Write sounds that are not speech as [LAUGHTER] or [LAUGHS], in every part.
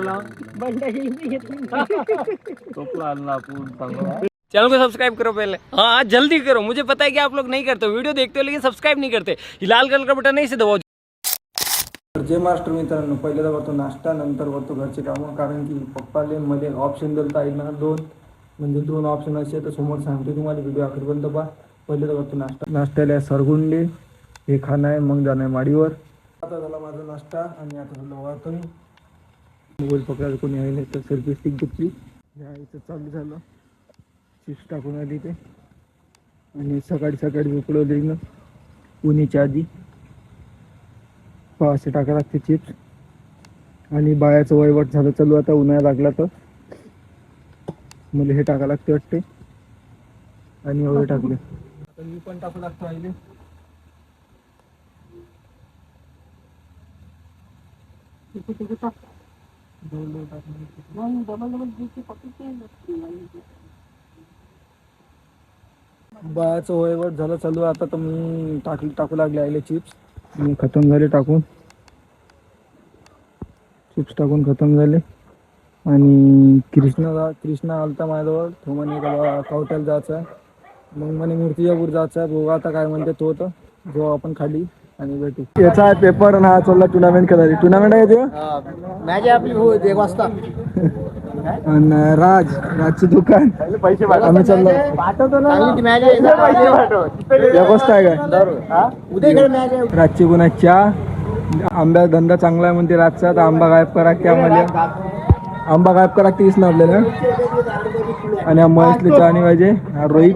Channel को subscribe करो पहले। हाँ जल्दी करो। मुझे पता है कि आप लोग नहीं करते हो। वीडियो देखते हो लेकिन सब्सक्राइब नहीं करते। लाल कलर का बटन नहीं से दबाओ। तर मास्टर मित्रांनो पहिल्यांदा करतो नाश्ता नंतर करतो घरचे कामं कारण की पप्पाले मध्ये ऑप्शन दिलं तर ना दोन. म्हणजे दोन ऑप्शन असे तर समोर सांगते तुम्हाला व्हिडिओ अखेरपर्यंत पहा. पहिल्यांदा करतो नाश्ता. नाश्त्याला सरगुंडे हे खाणं आहे मग जाणं आहे माडीवर. आता झाला माझा नाश्ता आणि आता झालं वाहतो मी मोबाईल पकडायला कोणी आहे नाही तर सेल्फी स्टिक घेतली. इथं चालू झालं. चिप्स टाकून आली ते. आणि सकाळी सकाळी उकळवली ना उन्हीच्या आधी. पाचशे टाका लागते चिप्स आणि बायाचं वयवट झालं चालू. आता उन्हाळा लागला तर. मला हे टाका लागते वाटते. आणि एवढे टाकले. आता मी पण टाकू लागतो आईले. दोन दोन टाकले. वयवट झालं चालू आता तर मी टाकू लागले आईले चिप्स खतम झाले टाकून. चिप्स टाकून खतम झाले. आणि कृष्णा कृष्णा आलता माझ्याजवळ. तो म्हणे कवट्याला जायचं आहे. मग म्हणे मूर्तिजापूर जायचं आहे. बघू आता काय म्हणते तो तर. जो आपण खाली आणि भेटू. याचा पेपर आणि हा चालला टुर्नामेंट करायची टुर्नामेंट आहे ते? मॅच आपली हो एक वाजता आणि राज राजचं दुकान. आम्ही चाललो. चांगली मॅच आहे. एक वाजता आहे काय उद्या इकडे मॅच आहे. रातची गुन्हा चहा आंब्या धंदा चांगला आहे म्हणते रातचा तर आंबा गायब करा की आम्हाला. आंबा गायब करा तीच ना आपल्याला आणि हा महेशले चहा आणि पाहिजे हा रोहित.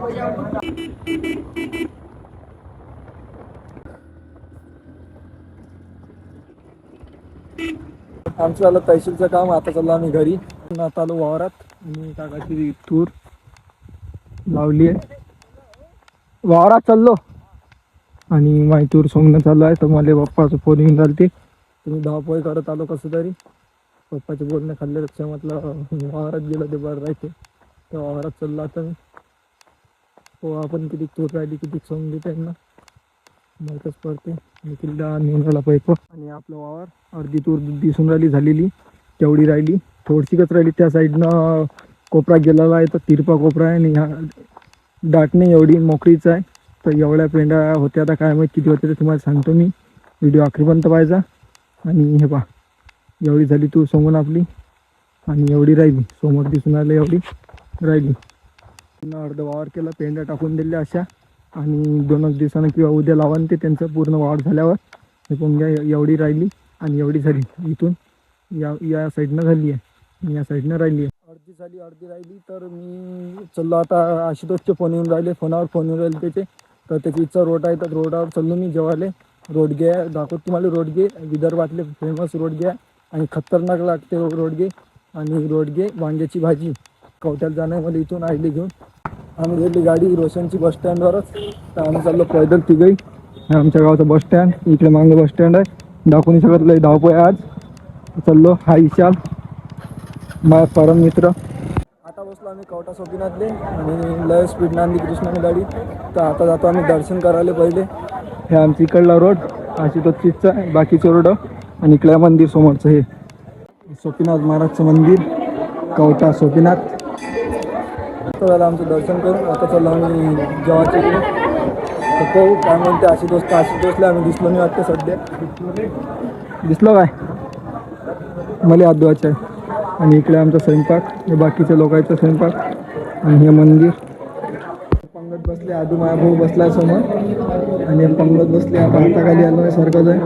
आमचं झालं तहसीलचं काम आता चाललो आम्ही घरी. आता आलो वावरात. मी काकाची तूर लावली आहे. वावरात चाललो. आणि माहितीवर सोंगणं चालू आहे. तर मला पप्पाचं फोन येऊन चालते. तुम्ही धावपोळी करत आलो कसं तरी. पप्पाचे बोलणे खाल्ल्यापेक्षा म्हटलं वावरात गेलं ते बरं राहते. तर वावरात चाललो आता मी. हो आपण किती तूर राहिली किती सोंगली त्यांना. माहीतच पडते. किल्ला नेऊन राहिला पैप आणि आपलं वावर अर्धी तूर दिसून राहिली झालेली. तेवढी राहिली? थोडीशीच राहिली. त्या साईडनं कोपरा गेलेला आहे तर तिरपा कोपरा आहे. आणि ह्या दाट नाही एवढी मोकळीच आहे. तर एवढ्या पेंड्या होत्या. आता काय माहीत किती होत्या ते तुम्हाला सांगतो मी. व्हिडिओ आखरीपर्यंत पाहायचा. आणि हे पहा. एवढी झाली तू समोर आपली. आणि एवढी राहिली. समोर दिसून आलं एवढी राहिली. पुन्हा अर्ध वावर केला. पेंड्या टाकून दिल्या अशा. आणि दोनच दिवसानं किंवा उद्या लावान ते त्यांचं पूर्ण वाढ झाल्यावर हे पोंग्या घ्या एवढी राहिली आणि एवढी झाली. इथून या या साईडनं झाली आहे. आणि या साईडनं राहिली आहे. अर्धी झाली अर्धी राहिली तर मी चाललो आता आशुतोषचे फोन येऊन राहिले. फोनावर फोन येऊन राहिले त्याचे. तर त्याची इच्छा रोड आहे तर रोडावर चाललो मी जेवायला. रोडगे आहे. दाखवतो तुम्हाला रोडगे. विदर्भातले फेमस रोडगे आहे. आणि खतरनाक लागते रोडगे. आणि रोडगे वांग्याची भाजी. कवट्याला जाणं मला इथून आयली घेऊन. आम्ही गेली गाडी रोशनची बस स्टँडवरच तर आम्ही चाललो पैदल तिघही. हे आमच्या गावचं बस स्टँड इकडे मागं बस स्टँड आहे. दाखवून सगळं लय धावपळ आहे आज. चाललो हा विशाल. माझा परम मित्र. आता बसलो आम्ही कवटा सोपीनाथले. आणि लय स्पीड नांदी कृष्णाने गाडी. तर आता जातो आम्ही दर्शन करायला पहिले. हे आमच्या इकडला रोड आशुतोषचा आहे. बाकीचं रोड आणि इकडल्या मंदिर समोरचं हे. सोपीनाथ महाराजचं मंदिर. कवटा सोपीनाथ. स्थळाला आमचं दर्शन करून आता चाललो आम्ही जेवायचे इकडे. तर पाहू काय म्हणते आशुतोष तर आशुतोषला आम्ही दिसलो नाही वाटतं सध्या. दिसलो काय? मला हात धुवायचं आहे. आणि इकडे आमचा स्वयंपाक हे बाकीच्या लोकांचा स्वयंपाक आणि हे मंदिर. पंगत बसले आधी माया भाऊ बसला समोर. आणि पंगत बसले आता हाताखाली आलो आहे सारखंच आहे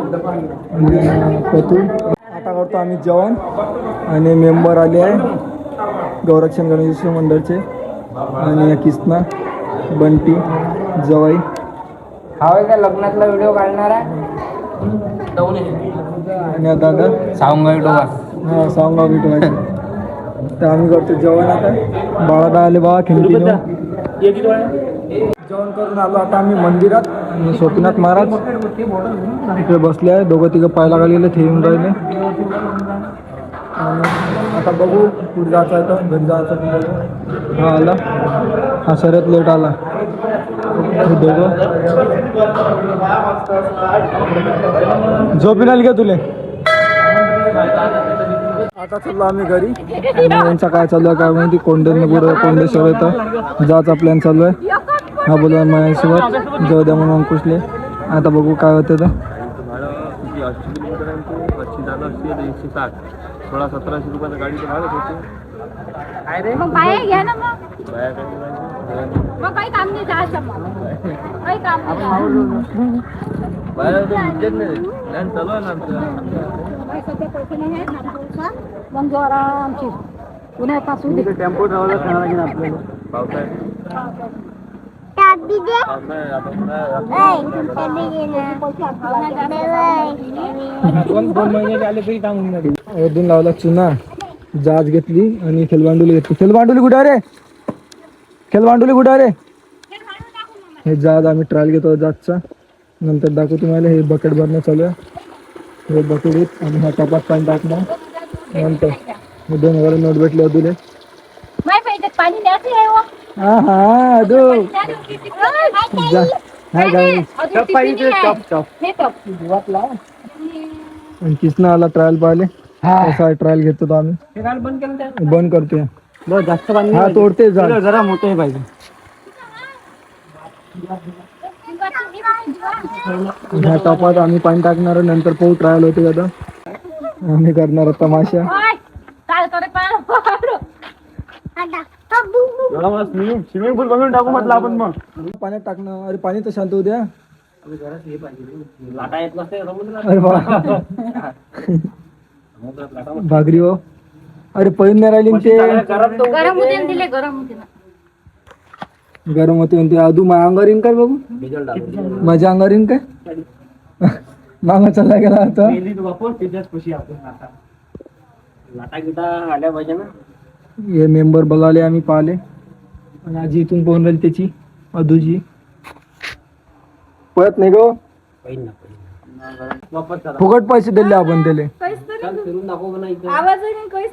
आणि पतू. आता करतो आम्ही जेवण. आणि मेंबर आले आहे गौरक्षण गणेश मंडळचे. आणि या किसना बंटी जवाई. हा का लग्नातला व्हिडिओ काढणार आहे. आणि हा दादा. सावंगाई डोंगर हा सांगा भेटवायचं तर आम्ही करतो जेवण आता. बाळादा आले बाबा खिमटी जेवण करून आलो आता आम्ही मंदिरात. सोपीनाथ महाराज. इकडे बसले आहे. दोघं तिघं पाहायला ते येऊन राहिले. आणि आता बघू कुठे जायचं आहे तर घरी जायचं हा आला. हा शर्यत लेट आला. हे दोघं. झोपीन आली का तुले. आता चाललो आम्ही घरी. यांचा काय चालू आहे काय माहिती. कोंडे पुढं कोंडेश्वर येतं जायचा प्लॅन चालू आहे. हा बोला माझ्यासोबत जाऊ द्या म्हणून अंकुशले. आता बघू काय होतं तर. सोळा सतराशे रुपयाचं गाडीचं भाडं होते. मग बाया घ्या ना मग. बाया काय करायचं? मग काही काम नाही काही काम नाही. जायचं. बाया तर विचार नाही. प्लॅन चालू आहे ना आमचा. सध्या पैसे नाही आहेत ना. मग. टेम्पो लागेल आपल्याला. पावसाळ्यात. आता उन्हाळ्यात. अजून लावला चुना जाज घेतली आणि खेलबांडुली घेतली. खेलबांडुली कुठे रे? खेलबांडुली कुठे रे? हे जाज आम्ही ट्रायल घेतो जाजचा. नंतर दाखवतो तुम्हाला हे बकेट भरणं चालू आहे. हे बकेट आणि हा टपात पाणी टाकणं नंतर हे दोन हजार नोट भेटले आहे हो. हा हा हे किसना आला ट्रायल पाहिले कसा ट्रायल घेतो तो आम्ही? बंद करतोय. जास्त पाणी हा तोडते जरा मोठं पाहिजे. ह्या टपात आम्ही पाणी टाकणार नंतर पाहू ट्रायल होते का तर आम्ही करणार तमाशा. काय करे स्विमिंग पूल बनवून टाकू म्हटलं आपण मग. पाण्यात टाकणं अरे पाणी तर शांत होऊ द्या. भागरी हो अरे पळून नाही राहिली न ते. गरम होते ना दिले गरम होते ना. गरम होते म्हणते अदू माझ्या अंगावर येईन काय बघू माझ्या अंगावर येईन काय? मामा चालला गेला आता. हे मेंबर बघाले आम्ही पाहिले. आणि आजी इथून पोहून राहिली त्याची अदूजी. पळत नाही गो फुकट पैसे दिले आपण त्याले आवाज नाही काहीच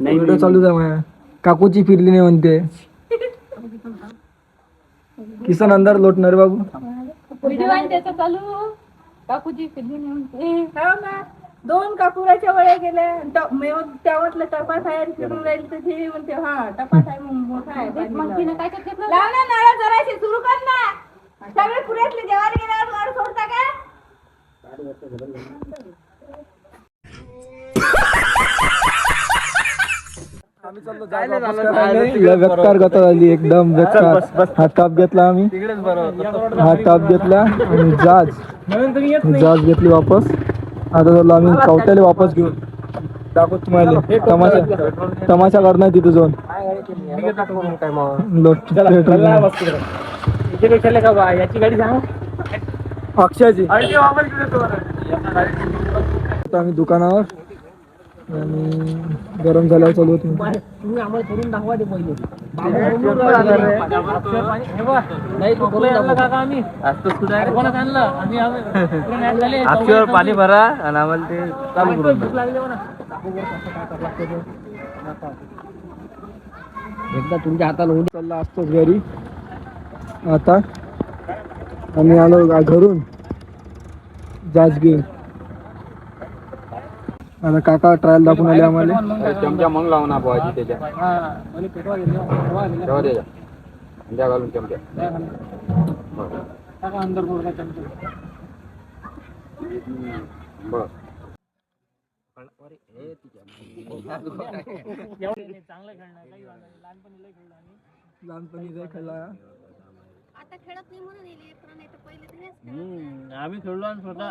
नाही व्हिडिओ चालू आहे माझ्या काकूची फिरली नाही म्हणते किसन अंधार लोटणार बाबू व्हिडिओ आहे त्याचा चालू काकूची फिरली नाही म्हणते. हो ना. दोन काकुराच्या वळ्या गेल्या. ट- मी मग त्या म्हटलं टपास आहे आणि फिरून राहील तर ते म्हणते हा टपास आहे मग मोठा आहे पाणी लाव. लाव ना नळा जराशी सुरू कर ना. सगळे पुऱ्यातले जेवायला गेल्यावर नळ सोडता का? बेकार गता झाली एकदम बेकार हा टप घेतला आम्ही. हा टप घेतला आणि जाज. जाज घेतली वापस. आता झालं आम्ही कवट्याला वापस घेऊन दाखवत तुम्हाला. तमाशा तमाशा करणार तिथे जाऊन. याची गाडी सांग. अक्षयची. आम्ही दुकानावर. आणि गरम झाल्यावर चालू होत. तुम्ही आम्हाला करून दाखवा ते पहिले. आपल्यावर पाणी भरा आणि आम्हाला ते चालू करून. एकदा तुमच्या हाताला चालला असतोच घरी. आता आम्ही आलो घरून. जाज घेऊन आता काका ट्रायल दाखवून आले आम्हाला. चमचा मग लावून पोहायची त्याच्या. तेव्हा त्याच्या त्या घालून चमचा. बस लहानपणी जर खेळला. आता खेळत नाही म्हणून हे लेकरं नाही तर पहिले तर हेच खेळत आम्ही खेळलो आणि स्वतः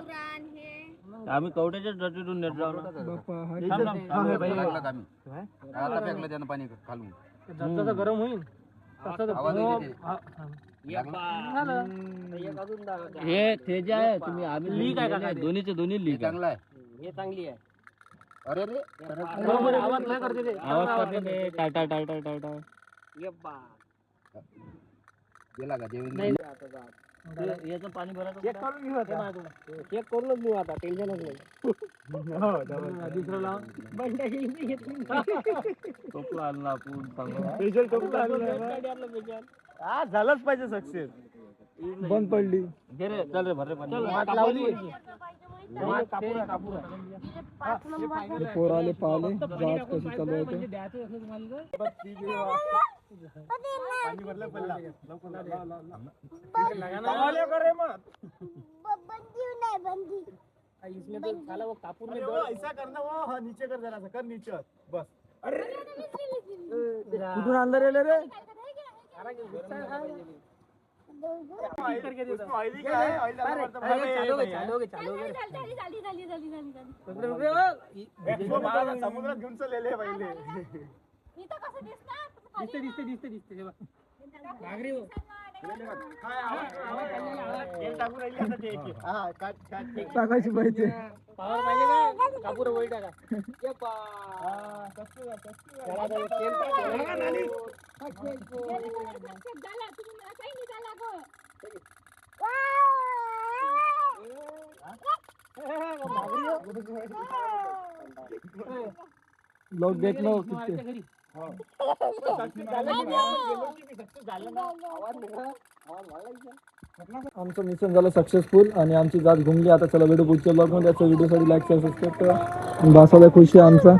हे. आम्ही कवट्याच्याच डटीतून नेट जाऊ ना. बाप्पा हा गरम होईल. हे ते जे आहे तुम्ही आम्ही लीक आहे दोन्हीचे दोन्ही लीक चांगला आहे. हे चांगली आहे. अरे रे. आवाज नाही करते ते. आवाज करते ते. टाटा टाटा याचं पाणी भरायचं चेक करून घेऊ आता. चेक करूनच घेऊ आता टेन्शनच नाही. [LAUGHS] दुसरं लाव. टोपला आणला आपण चांगला झालंच पाहिजे सक्सेस बंद पडली. घे रे चल रे भर रे पाणी. लावली पोर आले पाहिले. जात कशी चालू आहे ते? कुठून अंदर येले रे झाली समुद्रात घेऊन चाललेले पहिले। इथं कसं दिसणार? दिसते दिसते दिसते दिसते हे. बघ. टाकायची पाहिजे. पावर पाहिजे का कापूर वळी टाका. लोक देख लो किती आमचं मिशन झालं सक्सेसफुल आणि आमची जात घुमली. आता चला व्हिडिओ पुढच्या ब्लॉगमध्ये. याचा व्हिडिओसाठी लाईक शेअर सबस्क्राईब करा. आणि बासाला खुशी आहे आमचा.